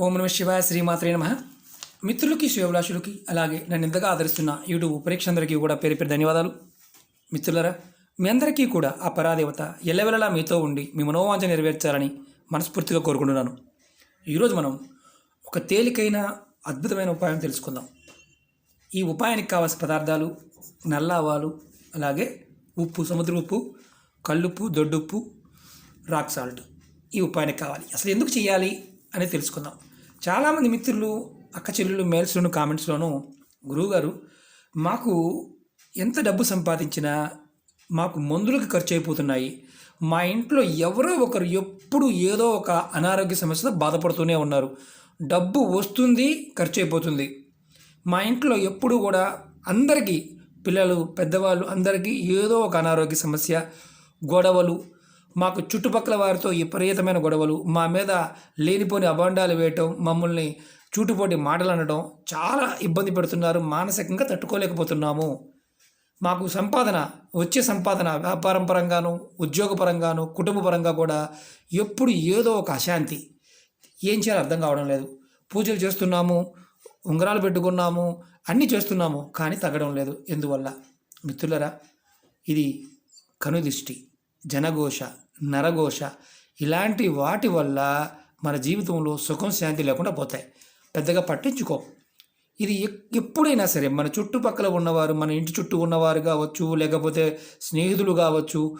ఓం నమ శివాయ శ్రీమాత్రే నమ. మిత్రులకి శివభిలాషులకి అలాగే నన్ను ఇంతగా ఆదరిస్తున్న యూట్యూబ్ ప్రేక్షకులందరికీ కూడా పేరు పేరు ధన్యవాదాలు. మిత్రులరా మీ అందరికీ కూడా ఆ పరాదేవత ఎల్లవెల్లలా మీతో ఉండి మీ మనోవాంఛ నెరవేర్చాలని మనస్ఫూర్తిగా కోరుకుంటున్నాను. ఈరోజు మనం ఒక తేలికైన అద్భుతమైన ఉపాయం తెలుసుకుందాం. ఈ ఉపాయానికి కావాల్సిన పదార్థాలు నల్ల ఆవాలు అలాగే ఉప్పు సముద్ర ఉప్పు కల్లుప్పు దొడ్డుప్పు రాక్ సాల్ట్ ఈ ఉపాయానికి కావాలి. అసలు ఎందుకు చేయాలి అని తెలుసుకుందాం. చాలామంది మిత్రులు అక్క చెల్లెలు మెయిల్స్లోను కామెంట్స్లోను గురువుగారు మాకు ఎంత డబ్బు సంపాదించినా మాకు మందులకు ఖర్చు అయిపోతున్నాయి మా ఇంట్లో ఎవరో ఒకరు ఎప్పుడు ఏదో ఒక అనారోగ్య సమస్యతో బాధపడుతూనే ఉన్నారు. డబ్బు వస్తుంది ఖర్చు అయిపోతుంది మా ఇంట్లో ఎప్పుడు కూడా అందరికీ పిల్లలు పెద్దవాళ్ళు అందరికీ ఏదో ఒక అనారోగ్య సమస్య గొడవలు మాకు చుట్టుపక్కల వారితో విపరీతమైన గొడవలు. మా మీద లేనిపోని అభాండాలు వేయటం మమ్మల్ని చూటుపోటి మాటలు అనడం చాలా ఇబ్బంది పెడుతున్నారు. మానసికంగా తట్టుకోలేకపోతున్నాము. మాకు సంపాదన వచ్చే సంపాదన వ్యాపారం పరంగాను ఉద్యోగ పరంగాను కుటుంబ పరంగా కూడా ఎప్పుడు ఏదో ఒక అశాంతి. ఏం చేయాలో అర్థం కావడం లేదు. పూజలు చేస్తున్నాము ఉంగరాలు పెట్టుకున్నాము అన్నీ చేస్తున్నాము కానీ తగ్గడం లేదు. ఎందువల్ల? మిత్రులరా ఇది కనుదిష్టి జనఘోష. నరఘోష ఇలాంటి వాటి వల్ల మన జీవితంలో సుఖం శాంతి లేకుండా పోతాయి. పెద్దగా పట్టించుకో. ఇది ఎప్పుడైనా సరే మన చుట్టుపక్కల ఉన్నవారు మన ఇంటి చుట్టూ ఉన్నవారు కావచ్చు లేకపోతే స్నేహితులు కావచ్చు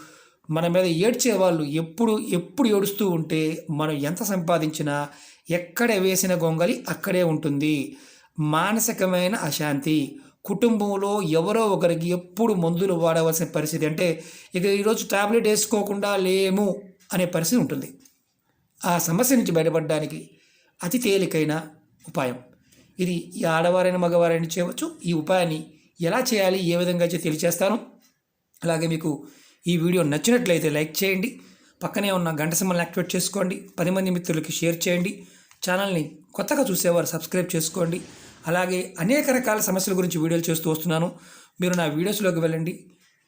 మన మీద ఏడ్చే వాళ్ళు ఎప్పుడు ఎప్పుడు ఏడుస్తూ ఉంటే మనం ఎంత సంపాదించినా ఎక్కడ వేసిన గొంగలి అక్కడే ఉంటుంది. మానసికమైన అశాంతి. కుటుంబంలో ఎవరో ఒకరికి ఎప్పుడు మందులు వాడవలసిన పరిస్థితి అంటే ఇక ఈరోజు టాబ్లెట్ వేసుకోకుండా లేము అనే పరిస్థితి ఉంటుంది. ఆ సమస్య నుంచి బయటపడడానికి అతి తేలికైన ఉపాయం. ఇది ఈ ఆడవారైన మగవారైన చేయవచ్చు. ఈ ఉపాయాన్ని ఎలా చేయాలి ఏ విధంగా అయితే తెలియచేస్తాను అలాగే మీకు ఈ వీడియో నచ్చినట్లయితే లైక్ చేయండి. పక్కనే ఉన్న గంట సింబల్ని యాక్టివేట్ చేసుకోండి. పది మంది మిత్రులకి షేర్ చేయండి. ఛానల్ని కొత్తగా చూసేవారు సబ్స్క్రైబ్ చేసుకోండి. అలాగే అనేక రకాల సమస్యల గురించి వీడియోలు చేస్తూ వస్తున్నాను. మీరు నా వీడియోస్లోకి వెళ్ళండి.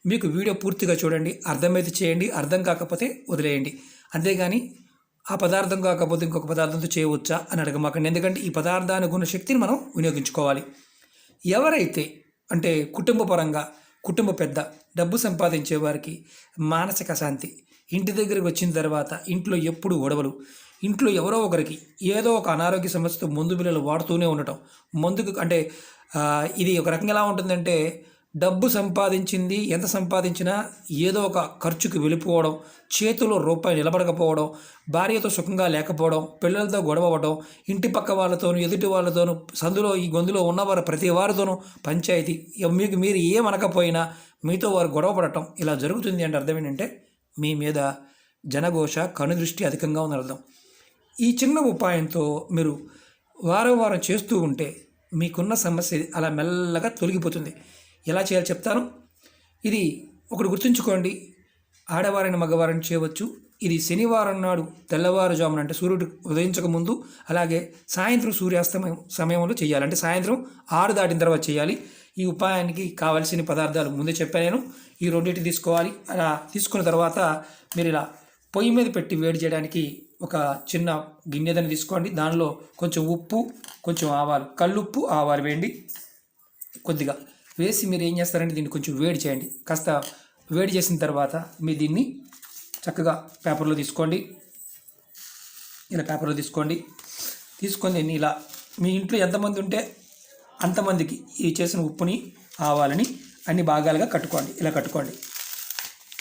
మీకు వీడియో పూర్తిగా చూడండి. అర్థమైతే చేయండి. అర్థం కాకపోతే వదిలేయండి. అంతేగాని ఆ పదార్థం కాకపోతే ఇంకొక పదార్థంతో చేయవచ్చా అని అడగమాకండి. ఎందుకంటే ఈ పదార్థానికి ఉన్న శక్తిని మనం వినియోగించుకోవాలి. ఎవరైతే అంటే కుటుంబ పరంగా కుటుంబ పెద్ద డబ్బు సంపాదించే వారికి మానసిక శాంతి ఇంటి దగ్గరికి వచ్చిన తర్వాత ఇంట్లో ఎప్పుడు గొడవలు ఇంట్లో ఎవరో ఒకరికి ఏదో ఒక అనారోగ్య సమస్యతో మందు బిల్లలు వాడుతూనే ఉండటం. మందుకు అంటే ఇది ఒక రకంగా ఎలా ఉంటుందంటే డబ్బు సంపాదించింది ఎంత సంపాదించినా ఏదో ఒక ఖర్చుకు వెళ్ళిపోవడం చేతిలో రూపాయి నిలబడకపోవడం భార్యతో సుఖంగా లేకపోవడం పిల్లలతో గొడవ అవ్వడం ఇంటి పక్క వాళ్ళతోనూ ఎదుటి వాళ్ళతోనూ సందులో ఈ గొంతులో ఉన్నవారు ప్రతి వారితోనూ పంచాయతీ. మీకు మీరు ఏమనకపోయినా మీతో వారు గొడవ పడటం ఇలా జరుగుతుంది అంటే అర్థం ఏంటంటే మీ మీద జనఘోష కనుదృష్టి అధికంగా ఉందని అర్థం ఈ చిన్న ఉపాయంతో మీరు వారం వారం చేస్తూ ఉంటే మీకున్న సమస్య అలా మెల్లగా తొలగిపోతుంది. ఎలా చేయాలో చెప్తాను. ఇది ఒకటి గుర్తుంచుకోండి. ఆడవారిని మగవారిని చేయవచ్చు. ఇది శనివారం నాడు తెల్లవారుజామున అంటే సూర్యుడు ఉదయించక ముందు అలాగే సాయంత్రం సూర్యాస్తమయం సమయంలో చేయాలి. అంటే సాయంత్రం ఆరు దాటిన తర్వాత చేయాలి. ఈ ఉపాయానికి కావలసిన పదార్థాలు ముందే చెప్పాను నేను. ఈ రెండింటి తీసుకోవాలి. అలా తీసుకున్న తర్వాత మీరు ఇలా పొయ్యి మీద పెట్టి వేడి చేయడానికి ఒక చిన్న గిన్నెదని తీసుకోండి. దానిలో కొంచెం ఉప్పు కొంచెం ఆవాలు. కల్లుప్పు ఆవాలు వేయండి. కొద్దిగా వేసి మీరు ఏం చేస్తారంటే దీన్ని కొంచెం వేడి చేయండి. కాస్త వేడి చేసిన తర్వాత మీరు దీన్ని చక్కగా పేపర్లో తీసుకోండి. ఇలా పేపర్లో తీసుకోండి. తీసుకొని దీన్ని ఇలా మీ ఇంట్లో ఎంతమంది ఉంటే అంతమందికి ఈ చేసిన ఉప్పుని ఆవాలని అన్ని భాగాలుగా కట్టుకోండి. ఇలా కట్టుకోండి.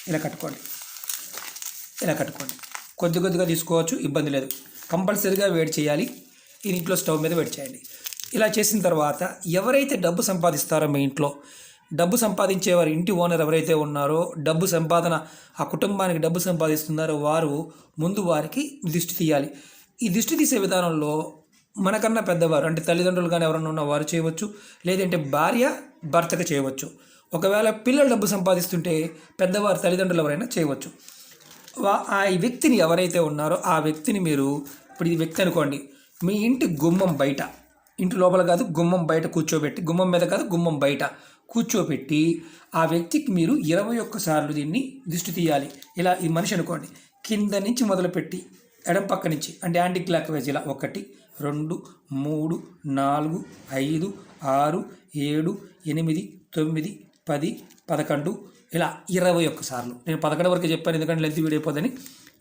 ఇలా కట్టుకోండి. ఇలా కట్టుకోండి. కొద్ది కొద్దిగా తీసుకోవచ్చు ఇబ్బంది లేదు. కంపల్సరీగా వేడి చేయాలి. ఈ ఇంట్లో స్టవ్ మీద వేడి చేయండి. ఇలా చేసిన తర్వాత ఎవరైతే డబ్బు సంపాదిస్తారో మీ ఇంట్లో డబ్బు సంపాదించేవారు ఇంటి ఓనర్ ఎవరైతే ఉన్నారో డబ్బు సంపాదన ఆ కుటుంబానికి డబ్బు సంపాదిస్తున్నారో వారు ముందు వారికి దిష్టి తీయాలి. ఈ దిష్టి తీసే విధానంలో మనకన్నా పెద్దవారు అంటే తల్లిదండ్రులు కానీ ఎవరన్నా ఉన్న వారు చేయవచ్చు. లేదంటే భార్య భర్తకు చేయవచ్చు. ఒకవేళ పిల్లలు డబ్బు సంపాదిస్తుంటే పెద్దవారు తల్లిదండ్రులు ఎవరైనా చేయవచ్చు. ఆ వ్యక్తిని ఎవరైతే ఉన్నారో ఆ వ్యక్తిని మీరు ఇప్పుడు ఈ వ్యక్తి అనుకోండి. మీ ఇంటి గుమ్మం బయట. ఇంటి లోపల కాదు గుమ్మం బయట కూర్చోబెట్టి గుమ్మం మీద కాదు గుమ్మం బయట కూర్చోబెట్టి ఆ వ్యక్తికి మీరు ఇరవై ఒక్కసార్లు దీన్ని దిష్టి తీయాలి. ఇలా ఈ మనిషి అనుకోండి. కింద నుంచి మొదలుపెట్టి ఎడం పక్క నుంచి అంటే యాంటీ క్లాక్ వైజ్ ఇలా ఒకటి రెండు మూడు నాలుగు ఐదు ఆరు ఏడు ఎనిమిది తొమ్మిది పది పదకొండు ఇలా ఇరవై ఒక్క సార్లు. నేను పదకొండు వరకు చెప్పాను ఎందుకంటే లెంత్ వీడియో అయిపోదని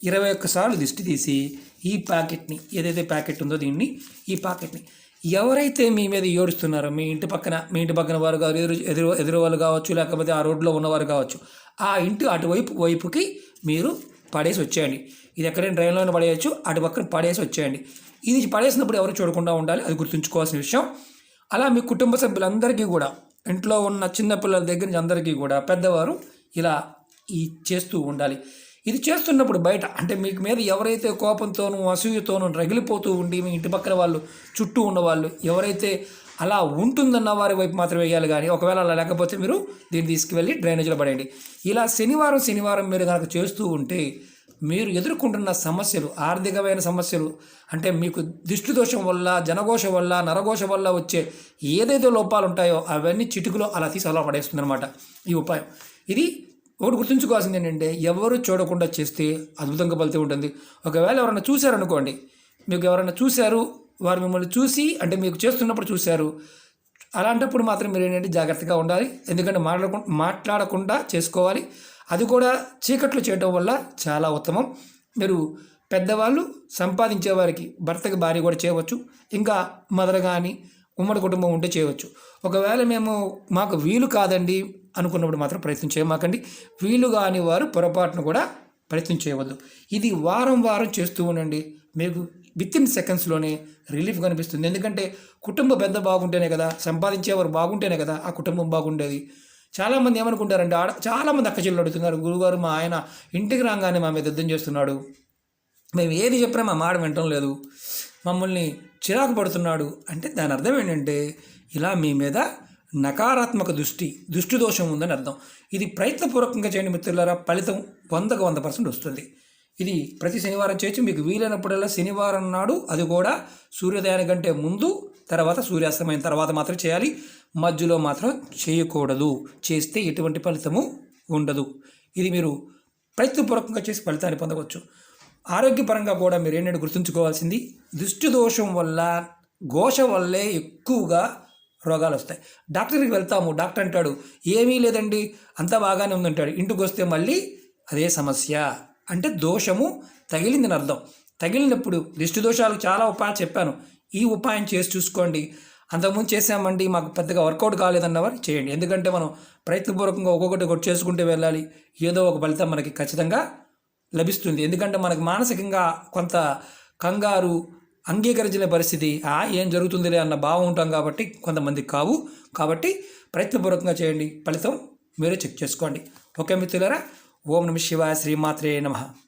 ఇరవై ఒక్క సార్లు దిష్టి తీసి ఈ ప్యాకెట్ని ఏదైతే ప్యాకెట్ ఉందో దీన్ని ఈ ప్యాకెట్ని. ఎవరైతే మీ మీద ఏడుస్తున్నారో మీ ఇంటి పక్కన మీ ఇంటి పక్కన వారు కాదు ఎదురు ఎదురు ఎదురు వాళ్ళు కావచ్చు లేకపోతే ఆ రోడ్లో ఉన్నవారు కావచ్చు ఆ ఇంటి అటువైపు వైపుకి మీరు పడేసి వచ్చేయండి. ఇది ఎక్కడైనా డ్రైన్లోనే పడేయచ్చు అటు పక్కన పడేసి వచ్చేయండి. ఇది పడేసినప్పుడు ఎవరు చూడకుండా ఉండాలి అది గుర్తుంచుకోవాల్సిన విషయం. అలా మీ కుటుంబ సభ్యులందరికీ కూడా ఇంట్లో ఉన్న చిన్నపిల్లల దగ్గర నుంచి అందరికీ కూడా పెద్దవారు ఇలా ఈ చేస్తూ ఉండాలి. ఇది చేస్తున్నప్పుడు బయట అంటే మీకు మీద ఎవరైతే కోపంతోనూ అసూయతోనూ రగిలిపోతూ ఉండి మీ ఇంటి పక్కన వాళ్ళు చుట్టూ ఉన్నవాళ్ళు ఎవరైతే అలా ఉంటుందన్న వారి వైపు మాత్రం వేయాలి కానీ ఒకవేళ అలా లేకపోతే మీరు దీన్ని తీసుకువెళ్ళి డ్రైనేజీలో పడేయండి. ఇలా శనివారం శనివారం మీరు కనుక చేస్తూ ఉంటే మీరు ఎదుర్కొంటున్న సమస్యలు ఆర్థికమైన సమస్యలు అంటే మీకు దిష్టి దోషం వల్ల జనఘోష వల్ల నరఘోష వల్ల వచ్చే ఏదైతే లోపాలు ఉంటాయో అవన్నీ చిటుకులో అలా తీసి అలా పడేస్తుంది అనమాట ఈ ఉపాయం. ఇది ఒకటి గుర్తుంచుకోవాల్సింది ఏంటంటే ఎవరు చూడకుండా చేస్తే అద్భుతంగా ఫలితం ఉంటుంది. ఒకవేళ ఎవరైనా చూశారనుకోండి మీకు ఎవరైనా చూశారు వారు మిమ్మల్ని చూసి అంటే మీకు చేస్తున్నప్పుడు చూశారు అలాంటప్పుడు మాత్రం మీరు ఏంటంటే జాగ్రత్తగా ఉండాలి. ఎందుకంటే మాట్లాడకుండా మాట్లాడకుండా చేసుకోవాలి. అది కూడా చీకట్లు చేయడం వల్ల చాలా ఉత్తమం. మీరు పెద్దవాళ్ళు సంపాదించే వారికి భర్తకి భార్య కూడా చేయవచ్చు. ఇంకా మదర్ కానీ ఉమ్మడి కుటుంబం ఉంటే చేయవచ్చు. ఒకవేళ మేము మాకు వీలు కాదండి అనుకున్నప్పుడు మాత్రం ప్రయత్నం చేయమాకండి. వీలు కాని వారు పొరపాటును కూడా ప్రయత్నం చేయవద్దు. ఇది వారం వారం చేస్తూ ఉండండి. మీకు విత్ ఇన్ సెకండ్స్లోనే రిలీఫ్ కనిపిస్తుంది. ఎందుకంటే కుటుంబ పెద్ద బాగుంటేనే కదా సంపాదించేవారు బాగుంటేనే కదా ఆ కుటుంబం బాగుండేది. చాలామంది ఏమనుకుంటారంటే ఆడ చాలామంది అక్క చెల్లెలు అడుగుతున్నారు గురుగారు మా ఆయన ఇంటికి రాగానే మా మీద యుద్ధం చేస్తున్నాడు. మేము ఏది చెప్పినా మా మాట వినటం లేదు. మమ్మల్ని చిరాకు పడుతున్నాడు. అంటే దాని అర్థం ఏంటంటే ఇలా మీ మీద నకారాత్మక దృష్టి దృష్టి దోషం ఉందని అర్థం. ఇది ప్రయత్నపూర్వకంగా చేయండి మిత్రులారా ఫలితం వందకు వంద పర్సెంట్ వస్తుంది. ఇది ప్రతి శనివారం చేయొచ్చు. మీకు వీలైనప్పుడల్లా శనివారం నాడు అది కూడా సూర్యోదయానికంటే ముందు తర్వాత సూర్యాస్తమైన తర్వాత మాత్రం చేయాలి. మధ్యలో మాత్రం చేయకూడదు. చేస్తే ఎటువంటి ఫలితము ఉండదు. ఇది మీరు ప్రయత్నపూర్వకంగా చేసి ఫలితాన్ని పొందవచ్చు. ఆరోగ్యపరంగా కూడా మీరు ఏంటంటే గుర్తుంచుకోవాల్సింది. దృష్టి దోషం వల్ల ఘోష వల్లే ఎక్కువగా రోగాలు వస్తాయి. డాక్టర్కి వెళ్తాము. డాక్టర్ అంటాడు ఏమీ లేదండి అంతా బాగానే ఉందంటాడు. ఇంటికి వస్తే మళ్ళీ అదే సమస్య. అంటే దోషము తగిలిందని అర్థం. తగిలినప్పుడు దిష్టి దోషాలు చాలా ఉపాయం చెప్పాను. ఈ ఉపాయం చేసి చూసుకోండి. అంతకుముందు చేసామండి మాకు పెద్దగా వర్కౌట్ కాలేదన్నవారు చేయండి. ఎందుకంటే మనం ప్రయత్నపూర్వకంగా ఒక్కొక్కటి ఒకటి చేసుకుంటూ వెళ్ళాలి. ఏదో ఒక ఫలితం మనకి ఖచ్చితంగా లభిస్తుంది. ఎందుకంటే మనకు మానసికంగా కొంత కంగారు అంగీకరించిన పరిస్థితి ఆ ఏం జరుగుతుందిలే అన్న భావం ఉంటాం కాబట్టి కొంతమంది కావు. కాబట్టి ప్రయత్నపూర్వకంగా చేయండి. ఫలితం మీరే చెక్ చేసుకోండి. ఓకే మిత్రులారా? ఓం నమ శివాయ శ్రీమాత్రే నమః.